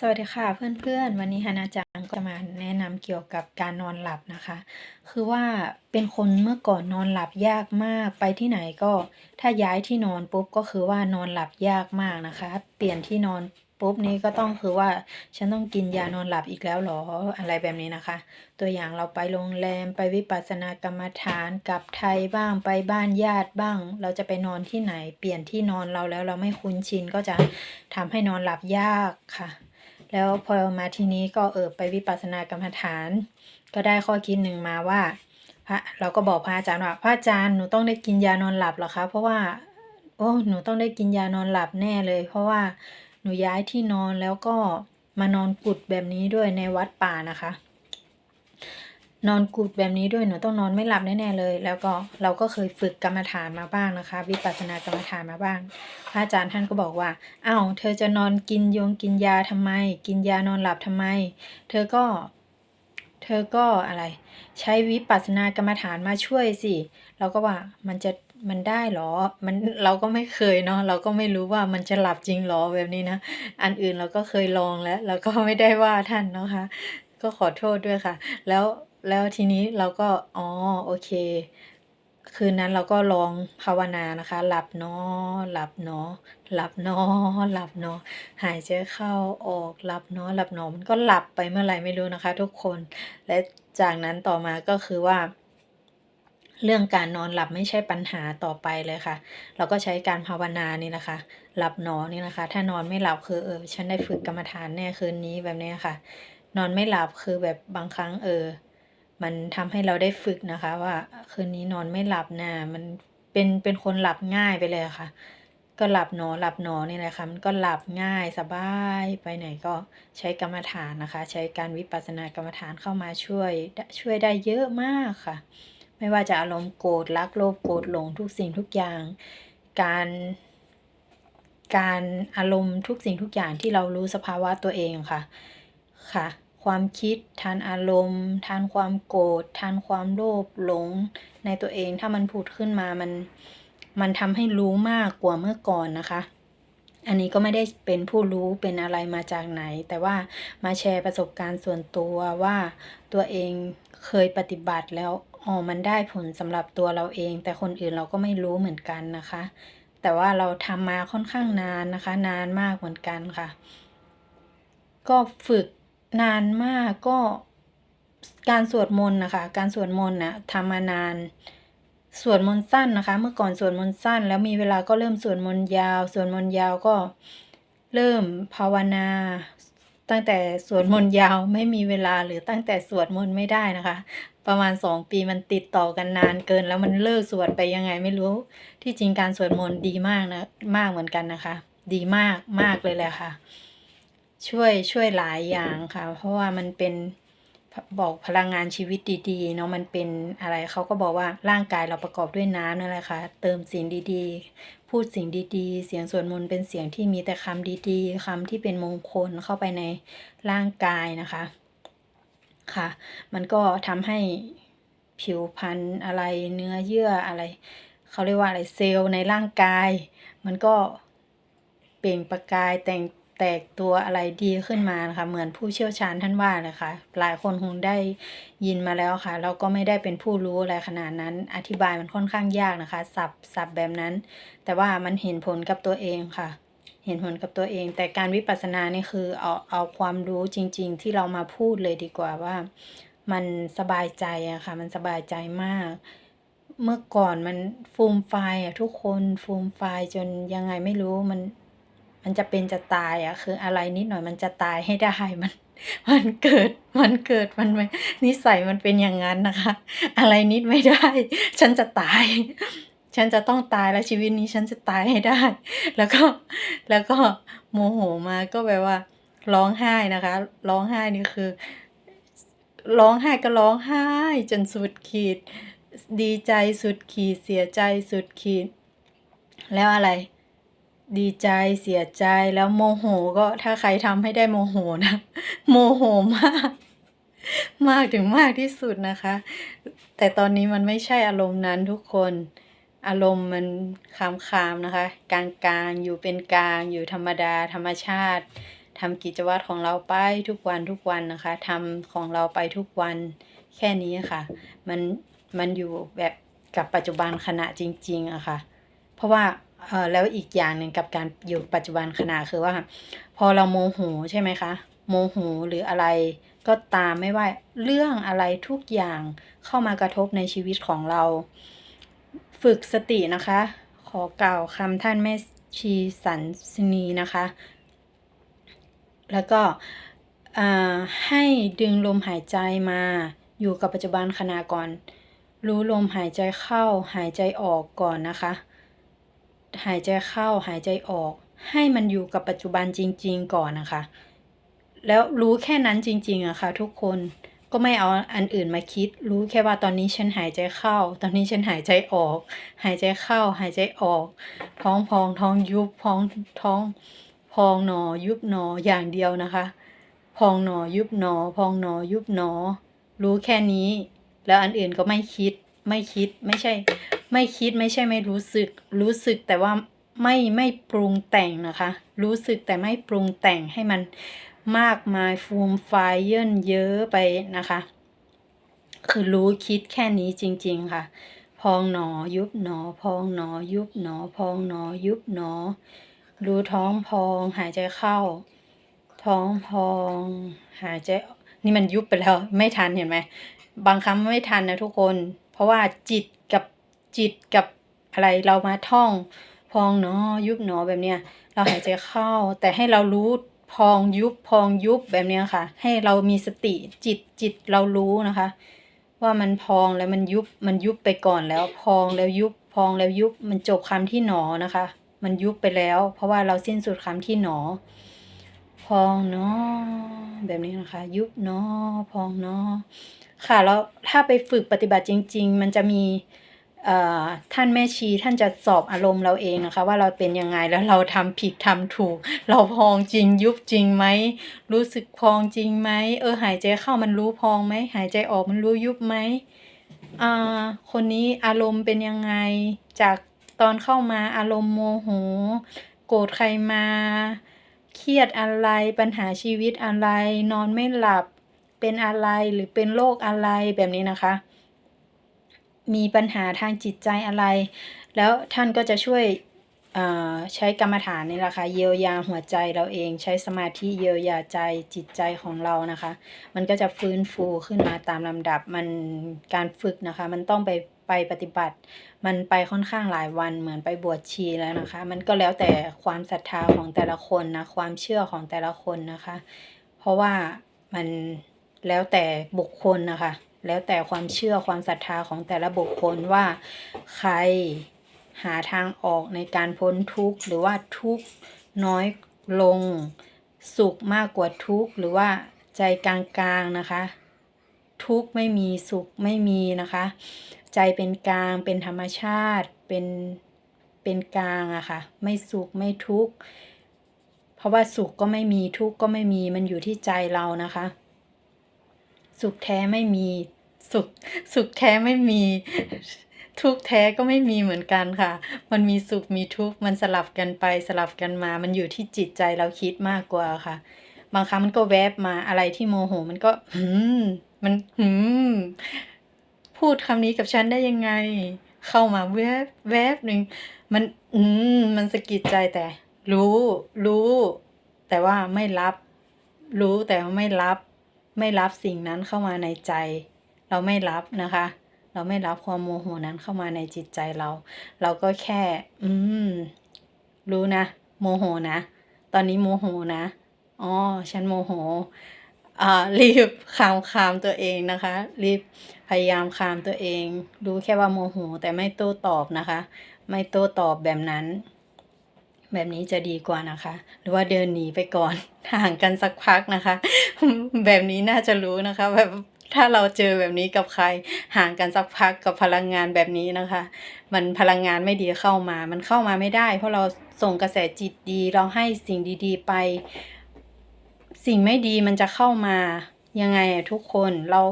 สวัสดีค่ะเพื่อนๆ วันนี้ฮานาจังก็จะมาแนะนำเกี่ยวกับการนอนหลับนะคะ คือว่าเป็นคนเมื่อก่อนนอนหลับยากมากไปที่ไหนก็ถ้าย้ายที่นอนปุ๊บก็คือว่านอนหลับยากมากนะคะ เปลี่ยนที่นอนปุ๊บนี้ก็ต้องคือว่าฉันต้องกินยานอนหลับอีกแล้วเหรออะไรแบบนี้นะคะ ตัวอย่างเราไปโรงแรมไปวิปัสสนากรรมฐานกลับไทยบ้างไปบ้านญาติบ้าง เราจะไปนอนที่ไหน เปลี่ยนที่นอนเราแล้วเราไม่คุ้นชินก็จะทำให้นอนหลับยากค่ะ แล้วพอมาทีนี้ก็เออไปวิปัสสนากรรมฐาน ก็ได้ข้อคิดหนึ่งมาว่าพระเราก็บอกพระอาจารย์ว่าพระอาจารย์หนูต้องได้กินยานอนหลับเหรอคะเพราะว่าโอ้หนูต้องได้กินยานอนหลับแน่เลย เพราะว่าหนูย้ายที่นอนแล้วก็มานอนกุดแบบนี้ด้วยในวัดป่านะคะ นอนกุดแบบนี้ด้วยหนูต้องนอนไม่หลับแน่ๆเลย แล้วก็เราก็เคยฝึกกรรมฐานมาบ้างนะคะ วิปัสสนากรรมฐานมาบ้างพระอาจารย์ท่านก็บอกว่าอ้าวเธอจะนอนกินยงกินยาทำไม กินยานอนหลับทำไม เธอก็ เธอก็อะไร ใช้วิปัสสนากรรมฐานมาช่วยสิเราก็ว่ามันจะมันได้เหรอ มันเราก็ไม่เคยเนาะ เราก็ไม่รู้ว่ามันจะหลับจริงเหรอแบบนี้นะ อันอื่นเราก็เคยลองแล้ว เราก็ไม่ได้ว่าท่านเนาะคะ ก็ขอโทษด้วยค่ะ แล้ว แล้วทีนี้เราก็อ๋อโอเค คืนนั้นเราก็ลองภาวนานะคะ หลับเนาะหลับเนาะหลับเนาะหลับเนาะหายใจเข้าออกหลับเนาะหลับเนาะมันก็หลับไปเมื่อไหร่ไม่รู้นะคะ ทุกคน และจากนั้นต่อมาก็คือว่าเรื่องการนอนหลับไม่ใช่ปัญหาต่อไปเลยค่ะ เราก็ใช้การภาวนานี่นะคะ หลับนอนี่นะคะ ถ้านอนไม่หลับคือเออฉันได้ฝึกกรรมฐานแน่คืนนี้แบบนี้ค่ะ นอนไม่หลับคือแบบบางครั้งเออ มันทำให้เราได้ฝึกนะคะ ว่าคืนนี้นอนไม่หลับนะมันเป็นเป็นคนหลับง่ายไปเลยะค่ะ ก็หลับหนอหลับหนอนี่แหละค่ะมันก็หลับง่ายสบายไปไหนก็ใช้กรรมฐานนะคะ ใช้การวิปัสสนากรรมฐานเข้ามาช่วยช่วยได้เยอะมากค่ะ ไม่ว่าจะอารมณ์โกรธรักโลภโกรธหลงทุกสิ่งทุกอย่าง การการอารมณ์ทุกสิ่งทุกอย่างที่เรารู้สภาวะตัวเองค่ะค่ะ ความคิดทานอารมณ์ ทานความโกรธทานความโลภหลงในตัวเองถ้ามันผุดขึ้นมามันมันทำให้รู้มากกว่าเมื่อก่อนนะคะ อันนี้ก็ไม่ได้เป็นผู้รู้เป็นอะไรมาจากไหน แต่ว่ามาแชร์ประสบการณ์ส่วนตัวว่าตัวเองเคยปฏิบัติแล้วอ๋อมันได้ผลสำหรับตัวเราเอง แต่คนอื่นเราก็ไม่รู้เหมือนกันนะคะ แต่ว่าเราทำมาค่อนข้างนานนะคะ นานมากเหมือนกันค่ะ ก็ฝึก นานมากก็การสวดมนต์นะคะ การสวดมนต์นะทำมานาน สวดมนต์สั้นนะคะ เมื่อก่อนสวดมนต์สั้น แล้วมีเวลาก็เริ่มสวดมนต์ยาว สวดมนต์ยาวก็เริ่มภาวนา ตั้งแต่สวดมนต์ยาวไม่มีเวลาหรือตั้งแต่สวดมนต์ไม่ได้นะคะ ประมาณสองปีมันติดต่อกันนานเกิน แล้วมันเลิกสวดไปยังไงไม่รู้ ที่จริงการสวดมนต์ดีมากนะมากเหมือนกันนะคะ ดีมากมากเลยแหละค่ะ ช่วยช่วยหลายอย่างค่ะ เพราะว่ามันเป็นบอกพลังงานชีวิตดีๆเนาะมันเป็นอะไรเขาก็บอกว่าร่างกายเราประกอบด้วยน้ำนั่นแหละค่ะเติมสิ่งดีๆ พูดสิ่งดีๆ เสียงสวดมนต์เป็นเสียงที่มีแต่คำดีๆคำที่เป็นมงคลเข้าไปในร่างกายนะคะ ค่ะ มันก็ทำให้ผิวพรรณอะไรเนื้อเยื่ออะไรเขาเรียกว่าอะไรเซลล์ในร่างกาย มันก็เปล่งประกายแต่ง แตกตัวอะไรดีขึ้นมานะคะ เหมือนผู้เชี่ยวชาญท่านว่าเลยค่ะ หลายคนคงได้ยินมาแล้วค่ะ เราก็ไม่ได้เป็นผู้รู้อะไรขนาดนั้น อธิบายมันค่อนข้างยากนะคะ สับสับแบบนั้น แต่ว่ามันเห็นผลกับตัวเองค่ะ เห็นผลกับตัวเอง แต่การวิปัสสนานี่คือเอาเอาความรู้จริง ๆ ที่เรามาพูดเลยดีกว่าว่า มันสบายใจอะค่ะ มันสบายใจมากเมื่อก่อนมันฟูมไฟอะทุกคนฟูมไฟจนยังไงไม่รู้มัน มันจะเป็นจะตายอะคืออะไรนิดหน่อยมันจะตายให้ได้มัน มันเกิดมันเกิดมันนิสัยมันเป็นอย่างนั้นนะคะ อะไรนิดไม่ได้ ฉันจะตาย ฉันจะต้องตายแล้วชีวิตนี้ฉันจะตายให้ได้ แล้วก็แล้วก็โมโหมาก็แบบว่า ร้องไห้นะคะ ร้องไห้นี่คือ ร้องไห้ก็ร้องไห้ จนสุดขีด ดีใจสุดขีดเสียใจสุดขีด แล้วอะไร ดีใจเสียใจแล้วโมโหก็ถ้าใครทำให้ได้โมโหนะ โมโหมาก มากถึงมากที่สุดนะคะ แต่ตอนนี้มันไม่ใช่อารมณ์นั้นทุกคน อารมณ์มันคามคามนะคะ กลางกลางๆอยู่เป็นกลางอยู่ธรรมดาธรรมชาติทำกิจวัตรของเราไปทุกวันทุกวันนะคะทำของเราไปทุกวันแค่นี้ค่ะ มันมันอยู่แบบกับปัจจุบันขณะจริง ๆอะค่ะ เพราะว่า เออแล้วอีกอย่างหนึ่งกับการอยู่ปัจจุบันขณะคือว่า พอเราโมโหใช่ไหมคะ โมโหหรืออะไรก็ตามไม่ว่าเรื่องอะไรทุกอย่างเข้ามากระทบในชีวิตของเรา ฝึกสตินะคะ ขอกล่าวคำท่านแม่ชีสันสนีนะคะ แล้วก็ให้ดึงลมหายใจมาอยู่กับปัจจุบันขณะก่อน รู้ลมหายใจเข้าหายใจออกก่อนนะคะ หายใจเข้าหายใจออก ให้มันอยู่กับปัจจุบันจริง ๆ ก่อนนะคะ แล้วรู้แค่นั้นจริงๆอะค่ะ ทุกคนก็ไม่เอาอันอื่นมาคิด รู้แค่ว่าตอนนี้ฉันหายใจเข้า ตอนนี้ฉันหายใจออก หายใจเข้า หายใจออก ท้องพองท้องยุบพองท้องพองหนอ ยุบหนออย่างเดียวนะคะ พองหนอยุบหนอ พองหนอยุบหนอ รู้แค่นี้ แล้วอันอื่นก็ไม่คิดไม่คิดไม่ใช่ ไม่คิดไม่ใช่ไม่รู้สึก รู้สึกแต่ว่าไม่ไม่ปรุงแต่งนะคะ รู้สึกแต่ไม่ปรุงแต่งให้มันมากมายฟูมไฟเยินเยอะไปนะคะ คือรู้คิดแค่นี้จริง ๆค่ะ พองหนอยุบหนอ พองหนอยุบหนอ พองหนอยุบหนอ รู้ท้องพองหายใจเข้า ท้องพอง หายใจนี่มันยุบไปแล้วไม่ทันเห็นไหมบางครั้งไม่ทันนะทุกคน เพราะว่าจิต จิตกับอะไรเรามาท่อง พองหนอยุบหนอแบบเนี้ยเราหายใจเข้า แต่ให้เรารู้พองยุบพองยุบแบบเนี้ยค่ะ ให้เรามีสติจิตจิตเรารู้นะคะ ว่ามันพองแล้วมันยุบมันยุบไปก่อนแล้ว พองแล้วยุบพองแล้วยุบมันจบคำที่หนอนะคะ มันยุบไปแล้ว เพราะว่าเราสิ้นสุดคำที่หนอ พองเนาะแบบนี้นะคะ ยุบเนาะพองเนาะค่ะแล้วถ้าไปฝึกปฏิบัติจริง ๆ มันจะมี ท่านแม่ชีท่านจะสอบอารมณ์เราเองนะคะ ว่าเราเป็นยังไงแล้วเราทำผิดทำถูก เราพองจริงยุบจริงไหมรู้สึกพองจริงไหมเออหายใจเข้ามันรู้พองไหมหายใจออกมันรู้ยุบไหมอ่าคนนี้อารมณ์เป็นยังไง จากตอนเข้ามาอารมณ์โมโหโกรธใครมา เครียดอะไรปัญหาชีวิตอะไร นอนไม่หลับเป็นอะไรหรือเป็นโรคอะไรแบบนี้นะคะ มีปัญหาทางจิตใจอะไร แล้วท่านก็จะช่วยอ่าใช้กรรมฐานนี่แหละค่ะเยียวยาหัวใจเราเองใช้สมาธิเยียวยาใจจิตใจของเรานะคะ มันก็จะฟื้นฟูขึ้นมาตามลำดับมันการฝึกนะคะ มันต้องไปไปปฏิบัติ มันไปค่อนข้างหลายวันเหมือนไปบวชชีแล้วนะคะ มันก็แล้วแต่ความศรัทธาของแต่ละคนนะความเชื่อของแต่ละคนนะคะ เพราะว่ามันแล้วแต่บุคคลนะคะ แล้วแต่ความเชื่อความศรัทธาของแต่ละบุคคลว่าใครหาทางออกในการพ้นทุกข์ หรือว่าทุกข์น้อยลง สุขมากกว่าทุกข์ หรือว่าใจกลางๆนะคะ ทุกข์ไม่มีสุขไม่มีนะคะ ใจเป็นกลางเป็นธรรมชาติเป็นเป็นกลางอะค่ะ ไม่สุขไม่ทุกข์เพราะว่าสุขก็ไม่มีทุกข์ก็ไม่มีมันอยู่ที่ใจเรานะคะ สุขแท้ไม่มี สุขสุขแท้ไม่มี ทุกแท้ก็ไม่มีเหมือนกันค่ะ มันมีสุขมีทุกข์มันสลับกันไปสลับกันมา มันอยู่ที่จิตใจเราคิดมากกว่าค่ะ บางครั้งมันก็แวบมาอะไรที่โมโห มันก็หืมมันหืมพูดคำนี้กับฉันได้ยังไง เข้ามาแวบแวบหนึ่งมันอืมมันสะกิดใจแต่ รู้ รู้ แต่ว่าไม่รับ รู้แต่ว่าไม่รับ ไม่รับสิ่งนั้นเข้ามาในใจ เราไม่รับนะคะ เราไม่รับความโมโหนั้นเข้ามาในจิตใจเรา เราก็แค่ อืม รู้นะ โมโหนะ ตอนนี้โมโหนะ อ๋อ ฉันโมโหอ่ารีบคามคามตัวเองนะคะ รีบพยายามคามตัวเอง รู้แค่ว่าโมโหแต่ไม่โต้ตอบนะคะ ไม่โต้ตอบแบบนั้น แบบนี้จะดีกว่านะคะ หรือว่าเดินหนีไปก่อนห่างกันสักพักนะคะ แบบนี้น่าจะรู้นะคะ แบบ ถ้าเราเจอแบบนี้กับใครห่างกันสักพักกับพลังงานแบบนี้นะคะ มันพลังงานไม่ดีเข้ามา มันเข้ามาไม่ได้ เพราะเราส่งกระแสจิตดี เราให้สิ่งดี ๆ ไป สิ่งไม่ดีมันจะเข้ามายังไงอะทุกคนเรา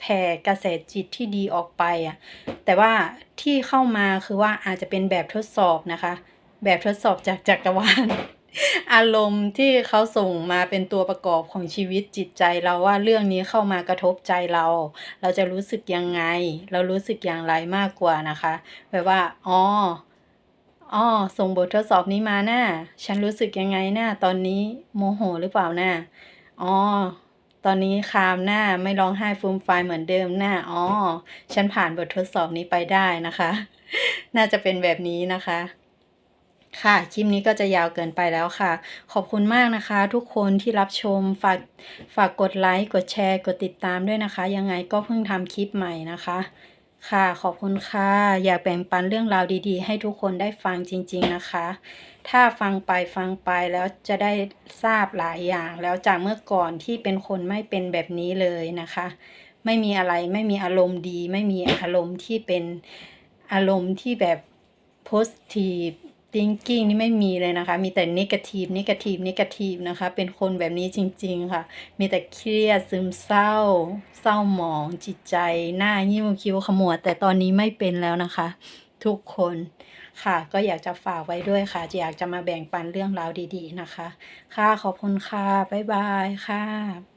แผ่กระแสจิตที่ดีออกไปอะแต่ว่าที่เข้ามาคือว่าอาจจะเป็นแบบทดสอบนะคะ แบบทดสอบจากจักรวาล อารมณ์ที่เขาส่งมาเป็นตัวประกอบของชีวิตจิตใจเราว่าเรื่องนี้เข้ามากระทบใจเรา เราจะรู้สึกยังไง เรารู้สึกอย่างไรมากกว่านะคะแบบว่าอ๋ออ้อส่งบททดสอบนี้มาน่ะฉันรู้สึกยังไงน่ะตอนนี้โมโหหรือเปล่าน่ะอ๋อตอนนี้คามน่ะไม่ร้องไห้ฟูมฟายเหมือนเดิมน่ะอ๋อฉันผ่านบททดสอบนี้ไปได้นะคะ น่าจะเป็นแบบนี้นะคะ ค่ะ คลิปนี้ก็จะยาวเกินไปแล้วค่ะ ขอบคุณมากนะคะ ทุกคนที่รับชม ฝาก ฝากกดไลค์ กดแชร์ กดติดตามด้วยนะคะ ยังไงก็เพิ่งทำคลิปใหม่นะคะ ค่ะ ขอบคุณค่ะ อยากแบ่งปันเรื่องราวดีๆ ให้ทุกคนได้ฟังจริง ๆนะคะ ถ้าฟังไปฟังไปแล้วจะได้ทราบหลายอย่าง แล้วจากเมื่อก่อนที่เป็นคนไม่เป็นแบบนี้เลยนะคะ ไม่มีอะไร ไม่มีอารมณ์ดี ไม่มีอารมณ์ที่เป็นอารมณ์ที่แบบ positive thinking นี่ไม่มีเลยนะคะ มีแต่ negative negative negative นะคะ เป็นคนแบบนี้จริง ๆ ค่ะ มีแต่เครียดซึมเศร้า เศร้าหมองจิตใจ หน้างิ้วคิ้วขมวด แต่ตอนนี้ไม่เป็นแล้วนะคะ ทุกคนค่ะ ก็อยากจะฝากไว้ด้วยค่ะ อยากจะมาแบ่งปันเรื่องราวดี ๆ นะคะ ค่ะ ขอบคุณค่ะ บ๊ายบายค่ะ